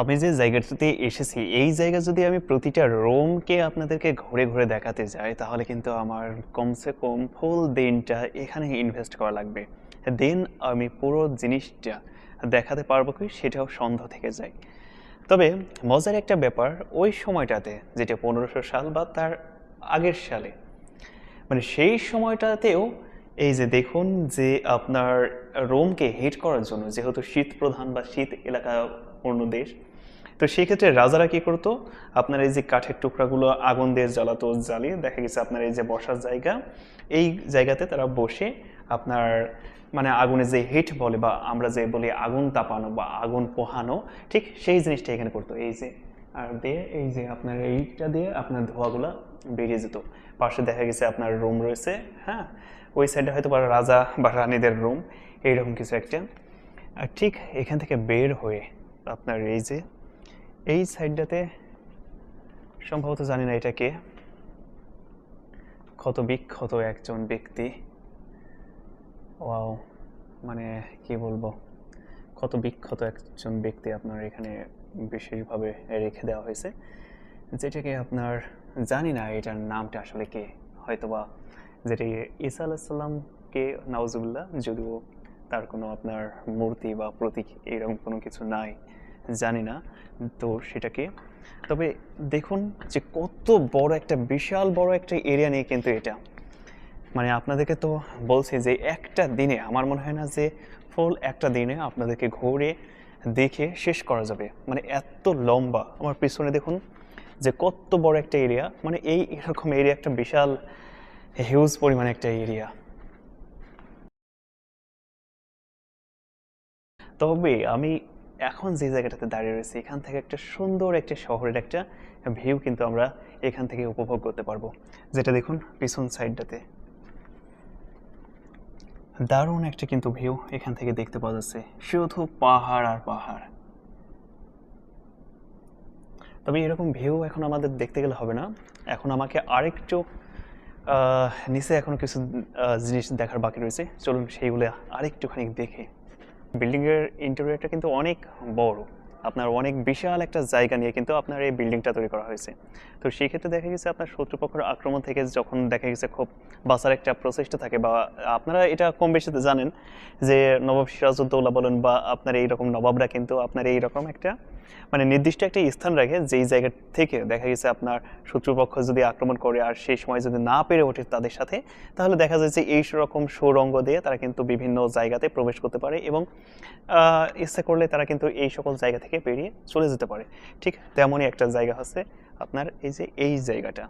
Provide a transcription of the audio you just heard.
আমি যে জায়গাটাতে এসেছি, এই জায়গা যদি আমি প্রতিটা রোমকে আপনাদেরকে ঘুরে ঘুরে দেখাতে যাই, তাহলে কিন্তু আমার কমসে কম ফুল দিনটা এখানে ইনভেস্ট করা লাগবে। দেন আমি পুরো জিনিসটা দেখাতে পারব কি, সেটাও সন্দেহ থেকে যায় তবে মজার একটা ব্যাপার, ওই সময়টাতে, যেটা পনেরোশো সাল বা তার আগের সালে মানে সেই সময়টাতেও এই যে দেখুন যে আপনার রোমকে হিট করার জন্য, যেহেতু শীত প্রধান বা শীত এলাকা পূর্ণ দেশ, তো সেই ক্ষেত্রে রাজারা কি করতো? আপনার এই যে কাঠের টুকরাগুলো আগুন দিয়ে জ্বালাতো, জ্বালিয়ে দেখা গেছে আপনার এই যে বসার জায়গা, এই জায়গাতে তারা বসে আপনার মানে আগুনে যে হিট বলে বা আমরা যে বলি আগুন তাপানো বা আগুন পোহানো, ঠিক সেই জিনিসটা এখানে করতো। এই যে, আর দিয়ে এই যে আপনার এইটা দিয়ে আপনার ধোঁয়াগুলো বেরিয়ে যেত। পাশে দেখা গেছে আপনার রুম রয়েছে হ্যাঁ? ওই সাইডে হয়তো বা রাজা বা রানীদের রুম এইরকম কিছু একটা। আর ঠিক এখান থেকে বের হয়ে আপনার এই যে, এই সাইডটাতে সম্ভবত জানি না এটা কে। ক্ষত বিক্ষত একজন ব্যক্তি। ওয়াও মানে কি বলব? ক্ষত বিক্ষত একজন ব্যক্তি আপনার এখানে বিশেষভাবে রেখে দেওয়া হয়েছে। যেটাকে আপনার জানি না এটার নামটা আসলে কে, হয়তোবা যেটি ঈসা আলাহিসাল্লামকে নওয়াজুল্লাহ যদিও তার কোনো আপনার মূর্তি বা প্রতীক এরকম কোনো কিছু নাই, জানি না তো সেটাকে। তবে দেখুন যে কত বড় একটা, বিশাল বড় একটা এরিয়া নিয়ে কিন্তু এটা। মানে আপনাদেরকে তো বলছি যে একটা দিনে, আমার মনে হয় না যে ফুল একটা দিনে আপনাদেরকে ঘুরে দেখে শেষ করা যাবে। মানে এত লম্বা, আমার পিছনে দেখুন যে কত বড় একটা এরিয়া মানে এই এরকম এরিয়া একটা বিশাল হিউজ পরিমাণে একটা এরিয়া তবে আমি এখন যে জায়গাটাতে দাঁড়িয়ে রয়েছি, এখান থেকে একটা সুন্দর একটা শহরের একটা ভিউ কিন্তু আমরা এখান থেকে উপভোগ করতে পারব। যেটা দেখুন, পিছন সাইডটাতে দারুণ একটা কিন্তু ভিউ এখান থেকে দেখতে পাওয়া যাচ্ছে। শুধু পাহাড় আর পাহাড়। তবে এরকম ভিউ এখন আমাদের দেখতে গেলে হবে না। এখন আমাকে আরেকটু নিচে এখন কিছু জিনিস দেখার বাকি রয়েছে। চলুন সেইগুলো আরেকটুখানি দেখে। বিল্ডিংয়ের ইন্টেরিয়রটা কিন্তু অনেক বড়। আপনার অনেক বিশাল একটা জায়গা নিয়ে কিন্তু আপনার এই বিল্ডিংটা তৈরি করা হয়েছে। তো সেই ক্ষেত্রে দেখা গেছে আপনার শত্রুপক্ষের আক্রমণ থেকে যখন দেখা গেছে খুব বাঁচার একটা প্রচেষ্টা থাকে বা আপনারা এটা কম বেশি জানেন যে নবাব সিরাজউদ্দৌলা বলেন বা আপনার এইরকম নবাবরা কিন্তু আপনার এইরকম একটা মানে নির্দিষ্ট একটা স্থান রাখে যেই জায়গা থেকে দেখা গেছে আপনার শত্রুপক্ষ যদি আক্রমণ করে আর সেই সময় যদি না পেরে ওঠে তাদের সাথে, তাহলে দেখা যায় যে এই রকম সৌরঙ্গ দিয়ে তারা কিন্তু বিভিন্ন জায়গাতে প্রবেশ করতে পারে এবং ইচ্ছা করলে তারা কিন্তু এই সকল জায়গা থেকে পেরিয়ে চলে যেতে পারে। ঠিক তেমনই একটা জায়গা হচ্ছে আপনার, এই যে এই জায়গাটা।